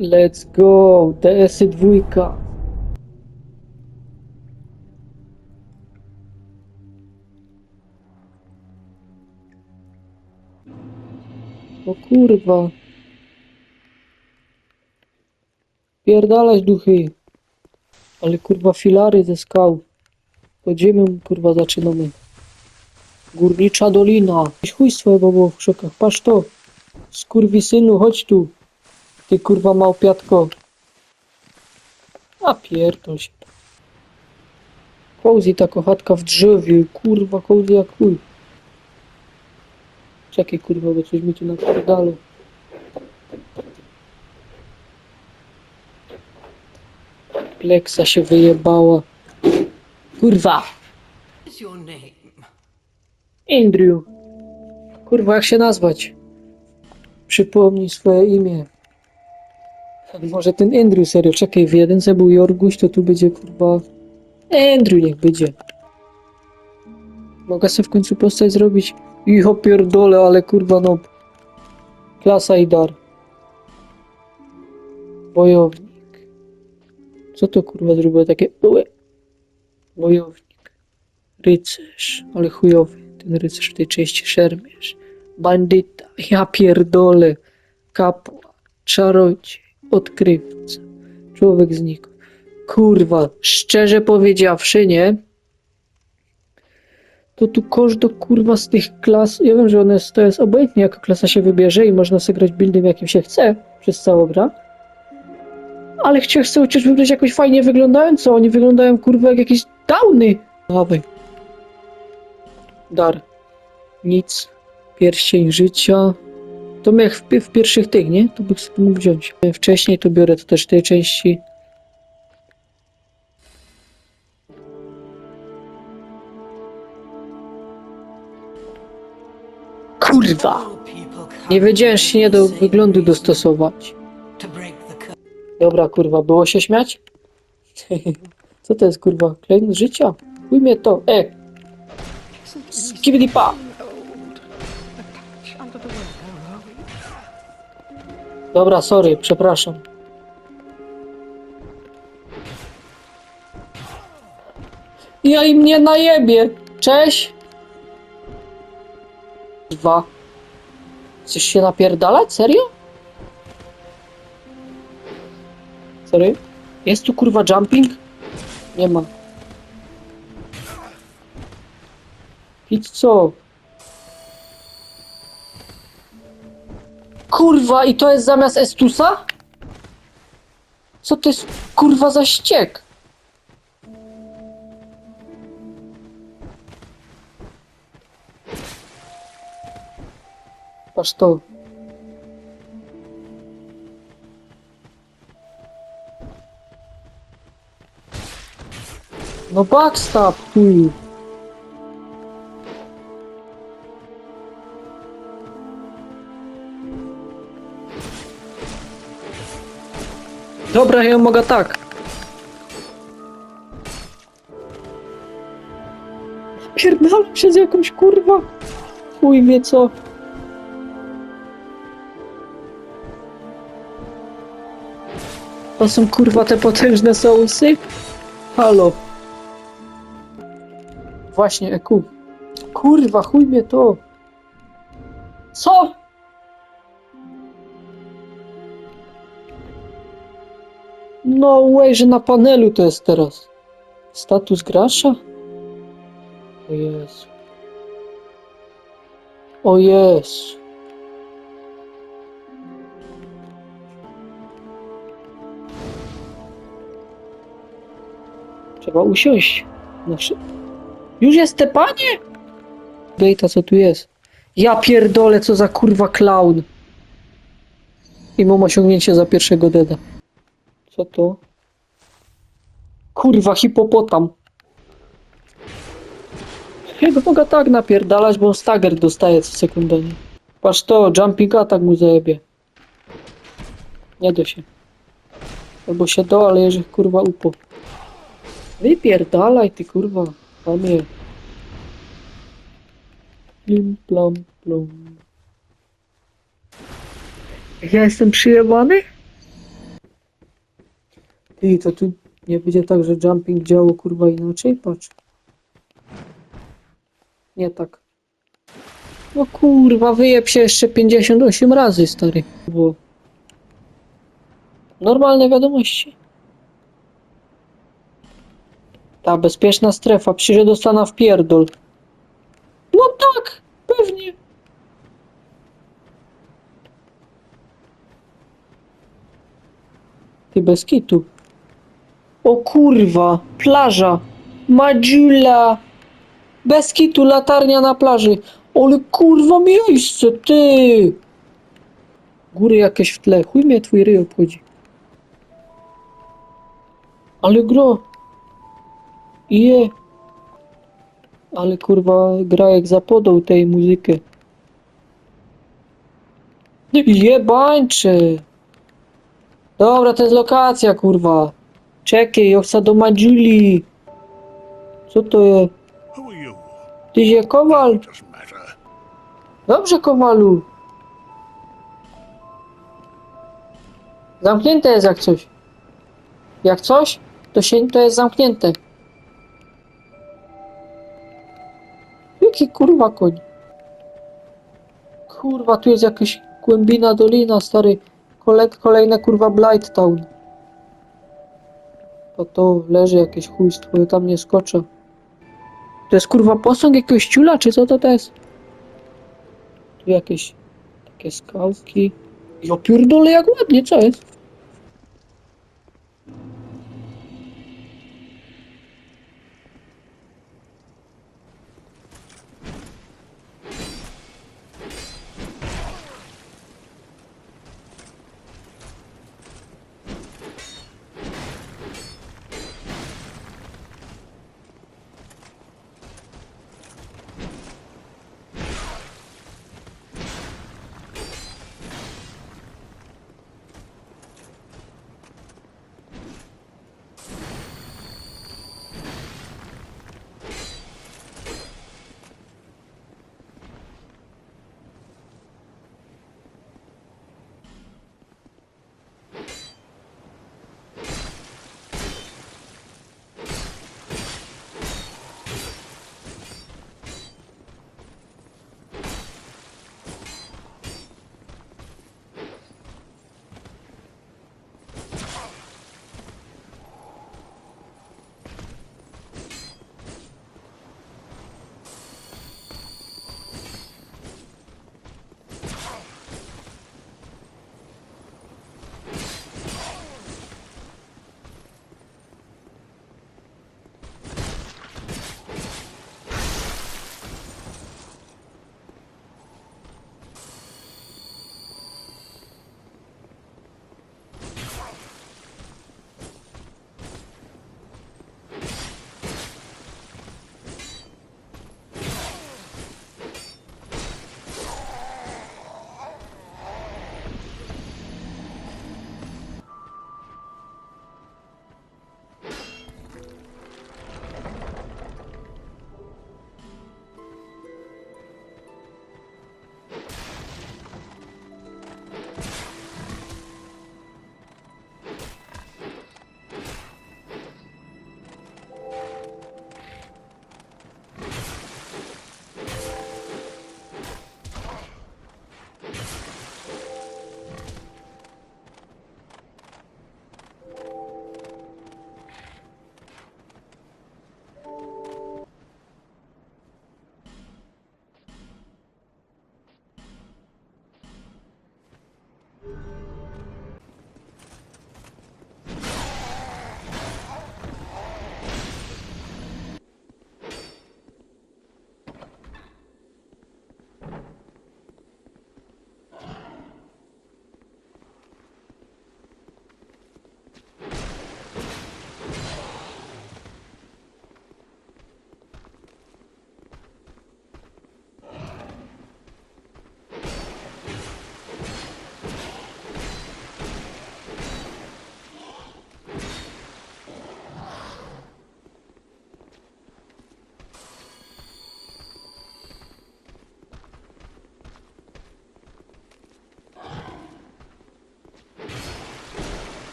Let's go! DS-y dwójka. O kurwa. Pierdalać duchy. Ale kurwa filary ze skał. Podziemiem kurwa zaczynamy. Górnicza dolina. Chujstwo chyba było w krzakach. Patrz to. Skurwisynu, chodź tu. Ty kurwa małpiatko. A pierdol się. Cozy ta kochatka w drzewie. Kurwa cozy jak chuj. Czekaj kurwa, bo coś mi tu napierdalo. Pleksa się wyjebała. Kurwa! What's your name? Andrew. Kurwa, jak się nazwać? Przypomnij swoje imię. Może ten Andrew, serio, czekaj, w jedynce był Jorguś, to tu będzie kurwa... Andrew niech będzie. Mogę sobie w końcu postać zrobić? Icho pierdolę, ale kurwa no... Klasa i dar. Wojownik. Co to kurwa zrobiło takie... Ue. Wojownik. Rycerz, ale chujowy. Ten rycerz w tej części szermierz. Bandyta, ja pierdolę. Kapłan, czarodziej, odkrywca. Człowiek znikł. Kurwa, szczerze powiedziawszy, nie? To tu każda kurwa z tych klas, ja wiem, że one to jest obojętnie jaka klasa się wybierze i można sobie grać buildem jakim się chce przez całą grę. Ale chcę, chcę chociaż wybrać jakoś fajnie wyglądająco, oni wyglądają kurwa jak jakieś downy. Dawaj. Dar. Nic. Pierścień życia. To jak w, w pierwszych tych, nie? To bych sobie mógł wziąć. Wcześniej to biorę to też tej części. Kurwa! Nie wiedziałem, się nie do wyglądu dostosować. Dobra, kurwa, było się śmiać? Co to jest, kurwa? Klejn życia? Chuj mnie to, e! Skibidi pa! Dobra, sorry, przepraszam. Ja im nie najebie! Cześć! Dwa. Chcesz się napierdalać? Serio? Sorry? Jest tu kurwa jumping? Nie ma. I co? Kurwa, i to jest zamiast Estusa? Co to jest kurwa za ściek? Patrz to. No backstab, chuj. Dobra, ja mogę tak. Pierdolę przez jakąś kurwa. Chuj wie co. To są kurwa te potężne sousy? Halo. Właśnie, EQ. Kurwa, chuj mnie to. Co? No way, że na panelu to jest teraz. Status gracza? O Jezu. O Jezu. Trzeba usiąść. Na szy... Już jest te panie? Dejta, co tu jest? Ja pierdolę, co za kurwa clown. I mam osiągnięcie za pierwszego deda. Co to? Kurwa, hipopotam. Ja go mogę tak napierdalać, bo on stagger dostaje co sekundę. nie? Patrz to, jumping attack mu zajebie. Nie da się. Albo się do, ale jeżeli kurwa upo. Wypierdalaj ty kurwa, panie. Plim plam plum. Ja jestem przyjebany? Ty, to tu nie będzie tak, że jumping działo kurwa inaczej? Patrz. Nie tak. No kurwa, wyjeb się jeszcze 58 razy, stary. Bo... Normalne wiadomości. Ta bezpieczna strefa, przecież dostana w pierdol. No tak, pewnie. Ty bez kitu. O kurwa, plaża. Madziula. Bez kitu, latarnia na plaży. Ale kurwa miejsce, ty. Góry jakieś w tle. Chuj mnie twój ryj obchodzi. Ale gro. Je. Ale kurwa gra jak zapodał tej muzykę. Jebańcze. Dobra, to jest lokacja, kurwa. Czekaj, ja chcę do Madzili. Co to jest? Ty się kowal? Dobrze, kowalu. Zamknięte jest jak coś. Jak coś, to się to jest zamknięte. Jaki kurwa koń? Kurwa, tu jest jakaś głębina dolina, stary. Kole, kolejne kurwa Blight Town. To to leży jakieś chujstwo, ja tam nie skoczę. To jest kurwa posąg jakiegoś ciula, czy co to to jest? Tu jakieś takie skałki. Ja pierdolę jak ładnie, co jest?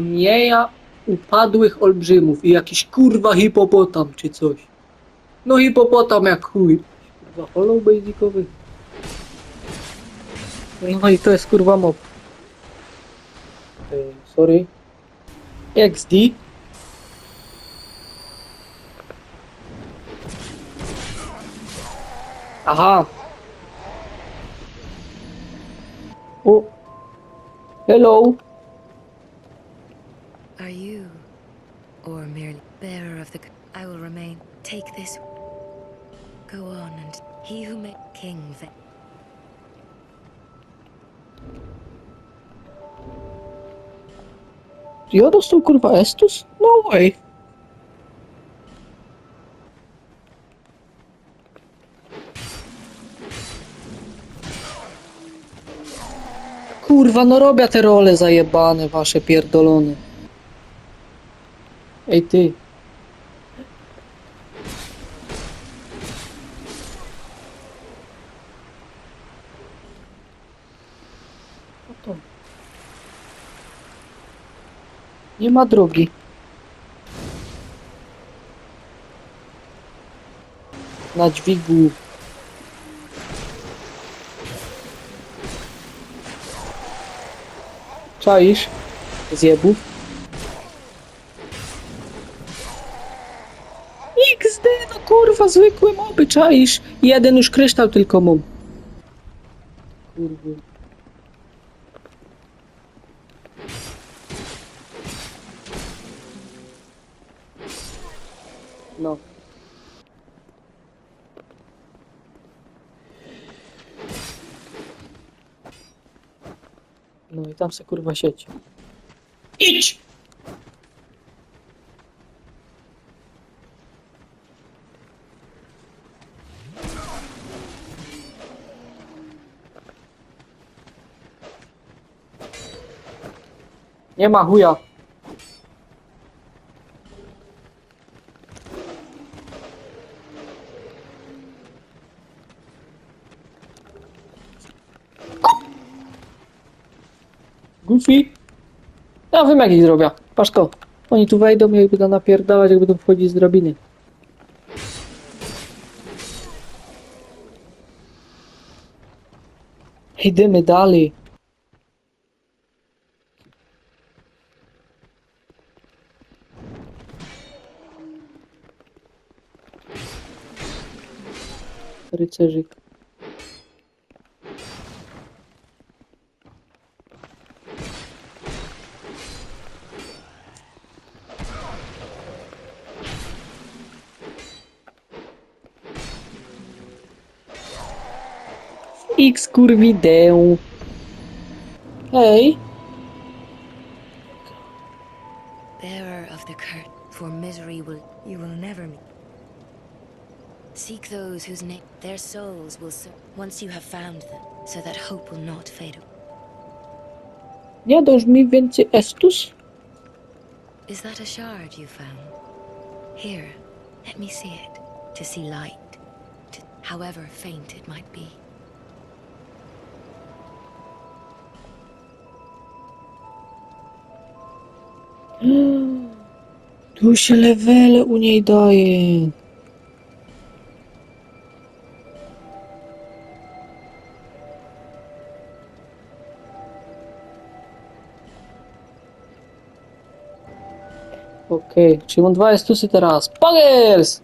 Istnieja upadłych olbrzymów i jakiś kurwa hipopotam czy coś. No hipopotam jak chuj. Kurwa hollow basicowy. No i to jest kurwa mob. Sorry. XD. Aha. O. Hello. Are you, or merely bearer of the? I will remain. Take this. Go on, and he who made king. Ja dostał kurwa Estus? No way. Kurwa, no robię te role zajebane, wasze pierdolone. Ej ty. Co to? Nie ma drogi. Na dźwigu. Czaisz? Zjebów. XD, no kurwa, zwykłe moby, czaisz? Jeden już kryształ tylko mam. Kurwa. No. No i tam se kurwa sieć. Idź! Nie ma chuja. Goofy? Ja wiem jak ich zrobię. Paszko. Oni tu wejdą i będą napierdalać, jak będą wchodzić z drabiny. Idziemy dalej. Rycerzyk. X kurwideł. Hej. Bearer of the curse, for misery will you will never meet. Seek those whose name their souls will serve once you have found them, so that hope will not fade away. Nie dasz mi więcej estus? Is that a shard you found? Here, let me see it. To see light, to, however faint it might be. Tu się levele u niej daje. Okej, czyli mam dwa estusy teraz. Pagers!